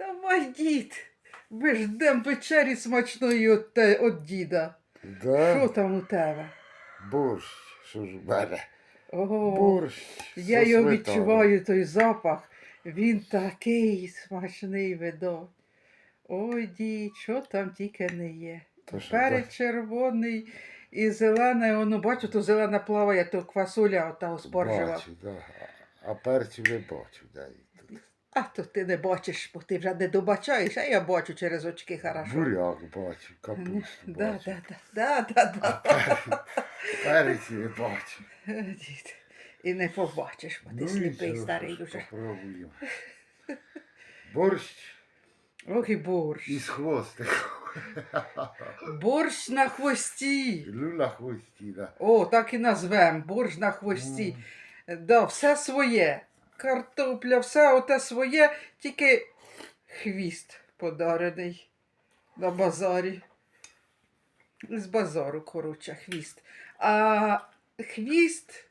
Давай, дід. Ми ждем вечері смачної от, те- от діда. Да? Що там у тебе? Борщ, що ж в мене? Ого, Борщ. я зі його сметаною. відчуваю, той запах. Він такий смачний видать. Ой, дід, що там тільки не є. То що, Перець так? червоний і зелене, воно бачу, то зелена плаває, то квасоля ота споржева. Бачу, да. А перцю не бачу, да. А то ти не бачиш, бо ти вже не добачаєш, а я бачу через очки хорошо. Буряк бачу, капусту Да, бачу. да, да, да, да, да. Перець не бачу. Дід. І не побачиш, бо ти Ну, сліпий нічого, старий щось уже. Попробуємо. Борщ Ох і борщ. із хвостиком. Борщ на хвості. Люля хвості, да. О, так і назвем. Борщ на хвості. Да, все своє. Картопля, все оте своє, тільки хвіст подарений на базарі. З базару, коротше, хвіст. А хвіст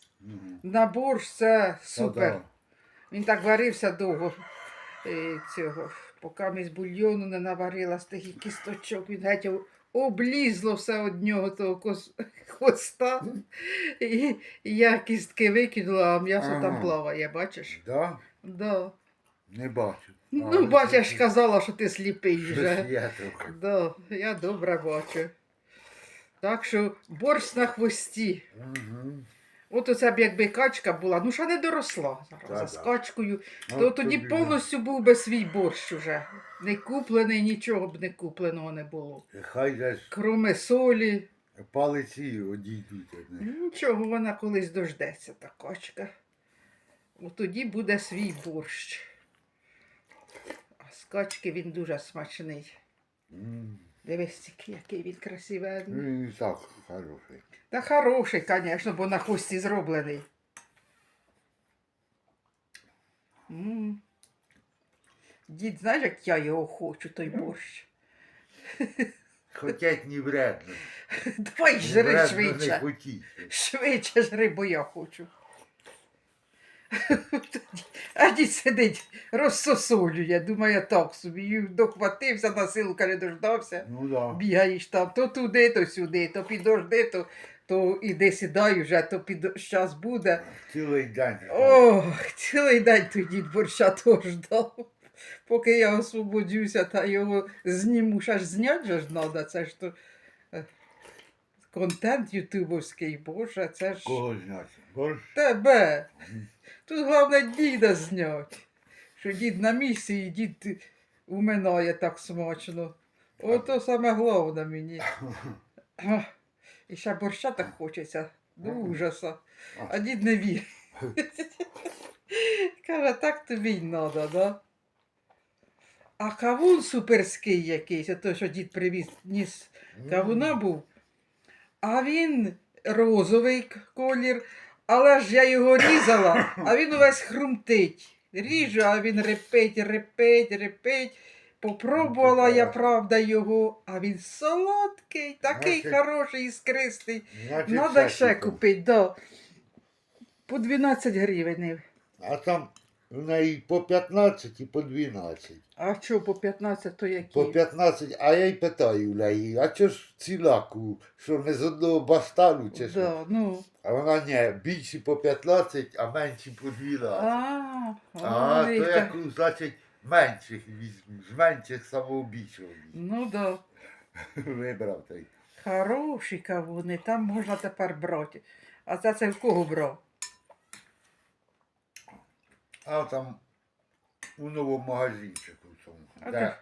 на борщ це супер. Він так варився довго цього, поки ми з бульйону не наварила з тих кісточок, він геть облізло все од нього того кос... хвоста. І, я кістки викинула, а м'ясо там плаває, бачиш? Да? Да. Не бачу. Ну, бачиш, казала, що ти сліпий вже. Щось є трохи. Да, я добре бачу. Так що борщ на хвості. Мгм. От оце б якби качка була, ну ще не доросла зараз. Та-да. З качкою Ну, То тоді тобі, повністю був би свій борщ уже. Не куплений, нічого б не купленого не було. Хай ж Кроме солі. палиці одійдуть. Нічого, вона колись дождеться, та качка. От тоді буде свій борщ. А з качки він дуже смачний. М. Дивись, який він красивий. Ну, Він і так хороший. Та хороший, звісно, бо на хвості зроблений. М. Дід, знаєш, як я його хочу, той борщ. Хотять не вредно. Давай жри вредно не швидше. хотіть. Швидше жри, бо я хочу. А дід сидить, розсосолює, думає, так собі. І Дохватився на силу, каже, дождався. Ну да. Бігаєш там то туди, то сюди, то підожди, то, то іди сідай вже, то під щас буде. Цілий день. Ох, цілий день той дід борща то ждав. Поки я освободжуся та його зніму, ще ж знять же ж треба, це ж то контент ютубовський, боже, це ж Кого знати? Борщ? тебе. Тут головне діда знять. Що дід на місці і дід уминає так смачно. Ото саме головне мені. І ще борща так хочеться. До ужаса. А дід не вірить. Каже, так тобі й надо, да? А кавун суперський якийсь, ото що дід привіз, ніс кавуна був. А він розовий колір, але ж я його різала, а він увесь хрумтить. Ріжу, а він репить, репить, репить. Попробувала я, правда, його, а він солодкий, такий Значить, хороший, іскристий. Значить, Надо ще купити, да. По 12 гривень. А там в неї по 15 і по 12. А що по 15 то які? По 15, а я й питаю неї, а чого ж ціляку, що не з одного бастану чи що? Да, ну. А вона ні, більші по 15, а менші по 12. А, А, то яку, значить, менших візьму, з менших самообічного Ну да. вибрав той. Хороші кавуни, там можна тепер брати. А це це в кого брав? А там у новому магазинчику цьому. А де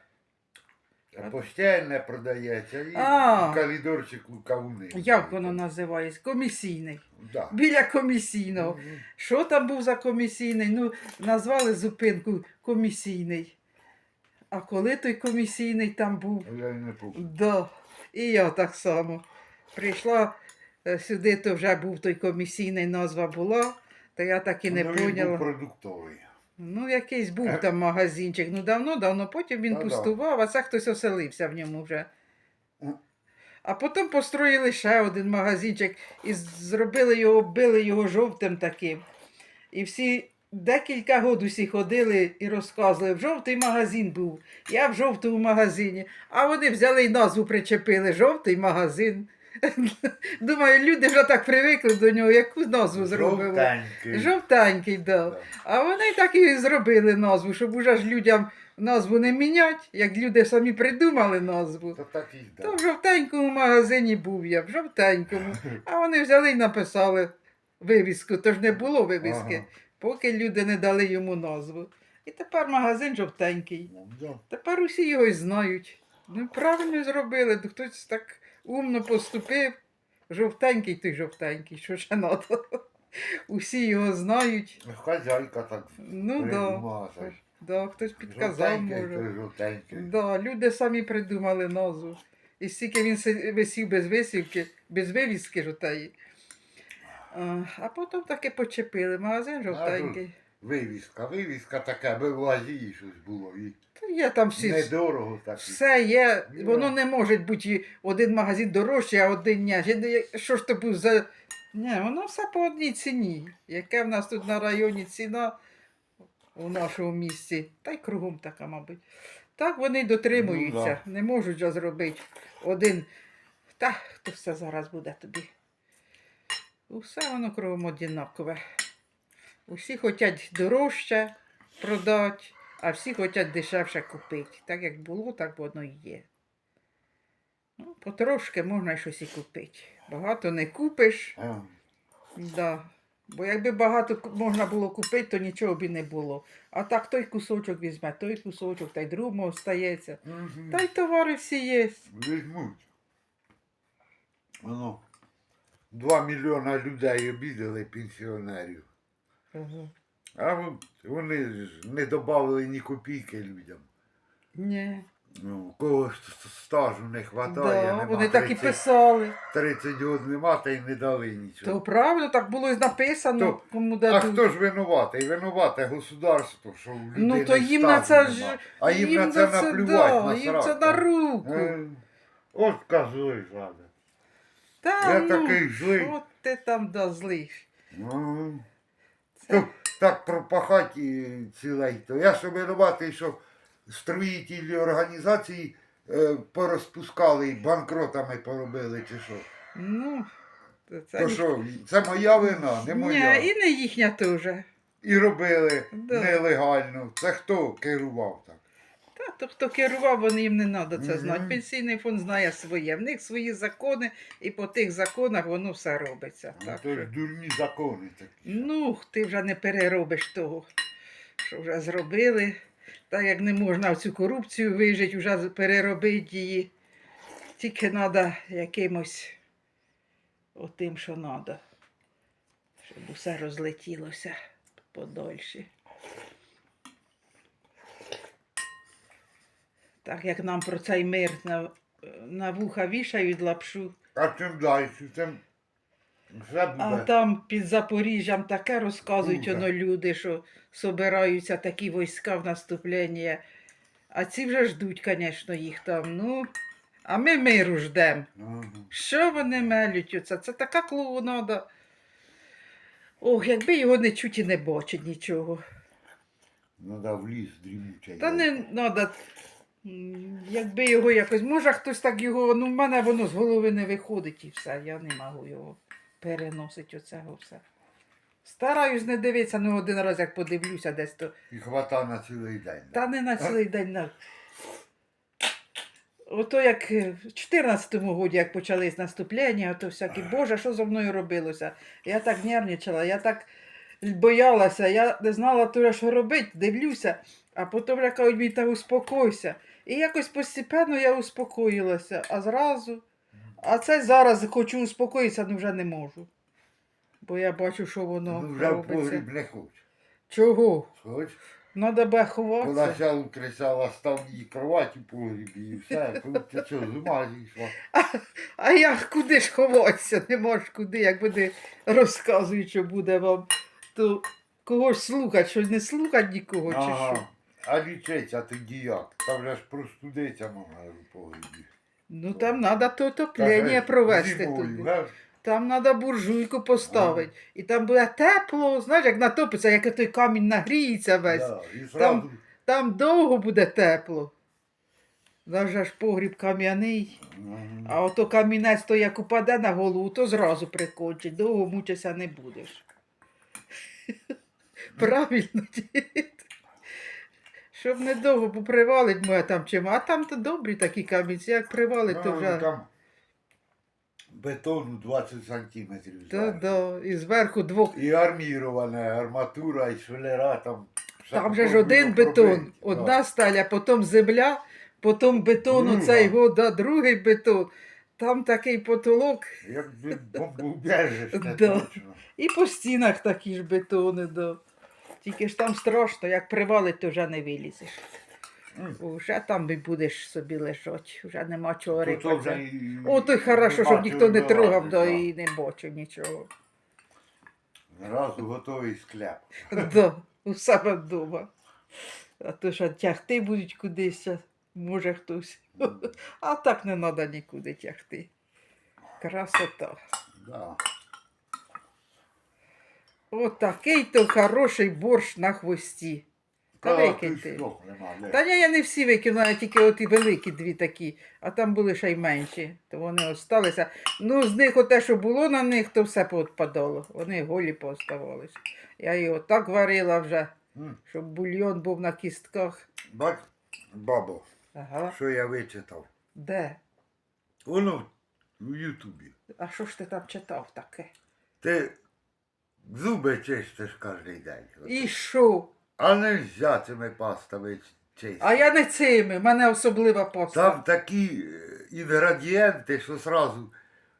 постельне продається і А. в коридорчику кавуни. Як воно називається? Комісійний. Да. Біля комісійного. Що там був за комісійний? Ну, назвали зупинку комісійний. А коли той комісійний там був? Я й не помню. Да. І я так само. Прийшла е, сюди, то вже був той комісійний назва була, то я так і не Ну, він був продуктовий. Ну, якийсь був Е. там магазинчик. Ну, давно, давно, потім він Та-да. пустував, а це хтось оселився в ньому вже. А потім построїли ще один магазинчик і зробили його, били його жовтим таким. І всі декілька год усі ходили і розказували, в жовтий магазин був, я в жовтому магазині. А вони взяли і назву причепили жовтий магазин. Думаю, люди вже так привикли до нього, яку назву зробили. Жовтенький. Жовтенький, да. Да. А вони так і зробили назву, щоб уже ж людям назву не міняти, як люди самі придумали назву. То так і То в жовтенькому магазині був я, в жовтенькому. А вони взяли і написали вивіску, то ж не було вивіски, Ага. поки люди не дали йому назву. І тепер магазин жовтенький. Ну, да. Тепер усі його й знають. Ну, правильно зробили, хтось так умно поступив. Жовтенький той жовтенький, що ще надо. Усі його знають. Хазяйка так Ну да. Да, хтось підказав, Жовтенький, може. жовтенький. Да, люди самі придумали назву. І стільки він висів без висівки, без вивіски жовтої. А, а потім таки почепили. Магазин жовтенький. Вивіска, вивіска така, би в Азії щось було. І Та є там всі. недорого так. Все є, Ну, воно да. не може бути один магазин дорожчий, а один ні. Не- Що ж то був за. Ні, воно все по одній ціні. Яке в нас тут на районі ціна у нашому місті, та й кругом така, мабуть. Так вони й дотримуються, Ну, не можуть же зробити один. Та, то все зараз буде тобі. Усе воно кругом однакове. Усі хочуть дорожче продати, а всі хочуть дешевше купити. Так як було, так воно і є. Ну, потрошки можна щось і купити. Багато не купиш. А, Да. Бо якби багато можна було купити, то нічого б і не було. А так той кусочок візьме, той кусочок, та й другому остається. мгм. Та й товари всі є. Візьмуть. Воно. Два мільйона людей обідали пенсіонерів. Ага. А вони ж не додали ні копійки людям. Ні. Ну, кого стажу не вистачає, Да, нема вони так і писали. 30 років нема, та й не дали нічого. То правильно, так було і написано, То- кому А дадуть. хто ж винуватий? Винувате государство, що людини Ну то їм на це ж. нема. А їм, на це за наплювати, да, на їм це на руку. Е, От козли жади. Та я ну, такий злий. Що ти там да злий? Ну, Це- так пропахати цілей, То я ж винуватий, що строїтельні організації е, порозпускали і банкротами поробили чи що. Ну, то це То що, це моя вина, не моя. Ні, і не їхня теж. І робили Да. нелегально. Це хто керував так? То хто керував, вони їм не треба це знати. Пенсійний фонд знає своє. В них свої закони, і по тих законах воно все робиться. Ну, Так то ж дурні закони такі. ну, ти вже не переробиш того, що вже зробили. Так як не можна в цю корупцію вижити, вже переробити її. Тільки треба якимось отим, що треба. Щоб усе розлетілося подольше. Так як нам про цей мир на, на вуха вішають лапшу, А чим далі, тим все а там під Запоріжжям таке розказують воно люди, що собираються такі війська в наступлення. А ці вже ждуть, звісно, їх там. Ну, а ми миру ждемо. Ага. Що вони мелють оце? Це така клоунада. Ох, якби його не чуть і не бачить нічого. Надо в ліс дрімучий. Та не треба. Якби його якось. Може хтось так його. Ну, в мене воно з голови не виходить і все. Я не можу його переносити оцього все. Стараюсь не дивитися, ну один раз як подивлюся десь то. І хвата на цілий день. Та не на цілий день на. Ото як в 14-му годі, як почались наступлення, то всякі, Боже, що зо мною робилося? Я так нервничала, я так боялася, я не знала то, що робити, дивлюся, а потім кажуть, мені та успокойся. І якось постепенно я успокоїлася, а зразу. А це зараз хочу успокоїтися, але вже не можу. Бо я бачу, що воно Ну, вже в робиться. погріб не хоч. Чого? Хоч? Надо би ховатися. Поначалу кричала, став її кровать у погрібі і все. Ти що, з ума зійшла? А я куди ж ховатися? Не можеш куди, як вони розказують, що буде вам. То кого ж слухати, що не слухати нікого, чи що? Ага. А лічиться тоді як? Там вже ж простудиться можна в погрібі. Ну там треба то отоплення провести туди. Там треба буржуйку поставити. І там буде тепло, знаєш, як натопиться, як той камінь нагріється весь. Да, і зразу, Там довго буде тепло. Наш ж погріб кам'яний, Мгм. а ото камінець то як упаде на голову, то зразу прикончить. Довго мучитися не будеш. Правильно. Щоб не довго попривалить моя там чим, а там то добрі такі камінці, як привалить, то Ну, вже. Там бетону 20 сантиметрів. Да, зверху. да. І зверху двох. І армірована арматура, і швелера там. Там же ж один бетон, пробити. одна сталя, потім земля, потім бетон, Друга. оцей го, да, другий бетон. Там такий потолок, Да. Якби бомбоубежище, Да. точно. і по стінах такі ж бетони, да. Тільки ж там страшно, як привалить, то вже не вилізеш. М. Уже там і будеш собі лежати, вже нема чого вже і- О, то й хорошо, щоб ніхто не трогав, да. і не бачив нічого. Зразу готовий скляп. Да, у себе вдома. А то що тягти будуть кудись, може хтось. А так не треба нікуди тягти. Красота. Да. От такий то хороший борщ на хвості. Та Та, викинь ти ти. що. Та ні, я не всі викинула, а тільки от і великі дві такі, а там були ще й менші, то вони осталися. Ну, з них оте, що було на них, то все поотпадало. Вони голі пооставалися. Я його так варила вже, щоб бульйон був на кістках. Бач, бабо, Ага. що я вичитав. Де? Воно в Ютубі. А що ж ти там читав таке? Ти зуби чистиш кожен день. І що? А не можна цими пастами чистити. А я не цими, в мене особлива поста. Там такі е, інгредієнти, що зразу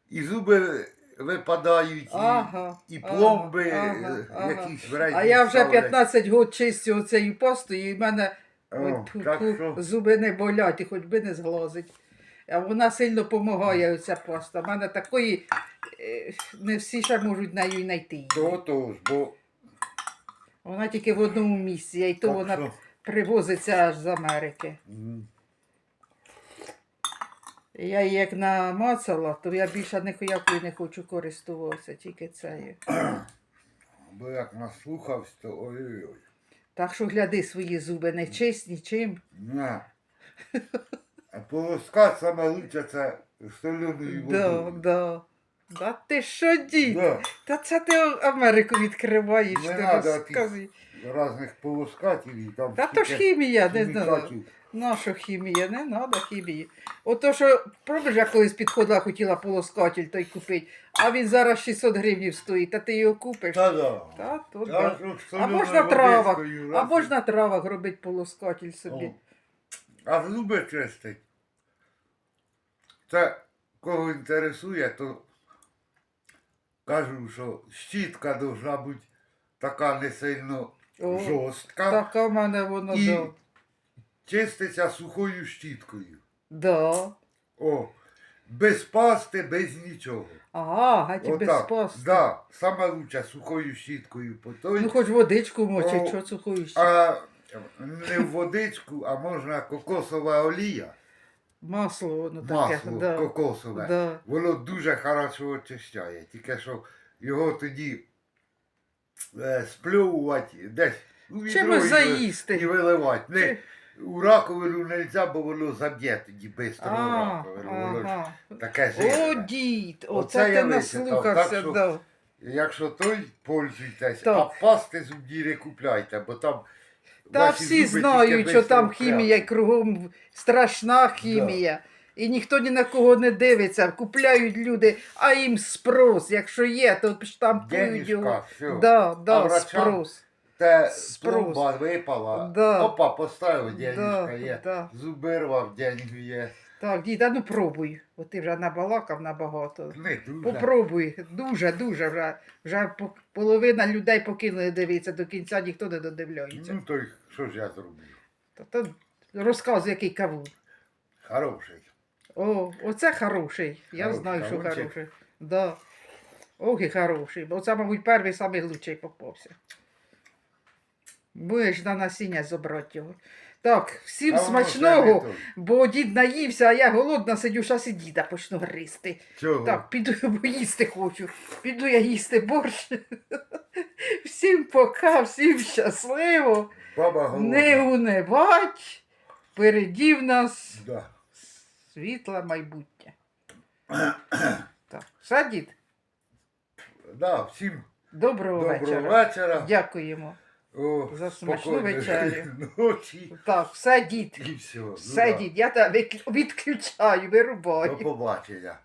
і зуби випадають, і, Ага, і пломби ага, е, ага. якісь вредні А я вже ставлять. 15 років чистю оцею постою, і в мене О, тьфу, так що? зуби не болять, і хоч би не зглазить. А вона сильно допомагає, оця паста. У мене такої, е, не всі ще можуть нею й знайти. То то ж, бо Вона тільки в одному місці, і то так вона що, привозиться аж з Америки. Я її як намацала, то я більше ніякою не хочу користуватися, тільки цією. бо як наслухався, то ой-ой-ой. Так що гляди свої зуби, не чисть нічим. На. А полоскати саме лучше це соленою Да, водою. да. Да ти що, дід? Да. Та це ти Америку відкриваєш, Не ти надо розказуй. Разних полоскатів і там Та то ж стільки хімія, не знаю. хімікатів. Наша хімія, не треба хімії. Ото що, пробач, я колись підходила, хотіла полоскатель той купити, а він зараз 600 гривень стоїть, та ти його купиш. Та да. Та, то да. ж от А соленою можна травах, водичкою а раз на травах робити полоскатель собі. О. А зуби чистить. Це кого інтересує, то кажу, що щітка должна бути така не сильно О, жорстка. Така в мене воно, І да. чиститься сухою щіткою. да. О, без пасти, без нічого. Ага, геть без Отак. пасти. Да, саме лучше сухою щіткою по той. Ну хоч водичку мочить, О, що сухою ще. А не в водичку, а можна кокосова олія. Масло воно таке. Масло да. кокосове. Да. Воно дуже хорошо очищає. Тільки що його тоді е, спльовувати десь у відро Чимось і ви- заїсти. і виливати. Не, у раковину не можна, бо воно заб'є тоді швидко А, раковину. Воно ж ага. таке О, жирне. дід, Оце оце я ти вичитав, наслухався, так що- да. Якщо той, пользуйтесь, Так. а пасти зубні не купляйте, бо там. Та ваші всі зуби знають, тільки що там хімія і кругом страшна хімія. І ніхто ні на кого не дивиться, купляють люди, а їм спрос. Якщо є, то штампують його. Денежка, все. Да, да, врачам? спрос. Те Спрос. пломба випала, Да. опа, поставив, денежка Да, є. да. Зуби рвав, деньги є. Так, діда, ну пробуй. От ти вже набалакав набагато. Не дуже. Попробуй. Дуже, дуже вже. Вже по- половина людей покинули дивитися до кінця, ніхто не додивляється. Ну то й що ж я зроблю? Та, то розказуй, який кавун. Хороший. О, оце хороший. Я Хороший знаю, що кавунчик. хороший. Да. Ох і хороший. Бо це, мабуть, перший самий лучший попався. Будеш на насіння забрати його. Так, всім А воно смачного, бо дід наївся, а я голодна сидю, щас і діда почну гристи. Чого? Так, піду, бо їсти хочу. Піду я їсти борщ. Всім пока, всім щасливо. Баба голодна. Не унивать. Впереді в нас Да. світле майбутнє. Так, все, дід, Да, всім доброго, доброго вечора. вечора. Дякуємо. О, За смачну спокійної вечерю. Ночі. Так, все, дід. І все. Ну Все, да. дід, я тебе відключаю, До вирубаю. побачення.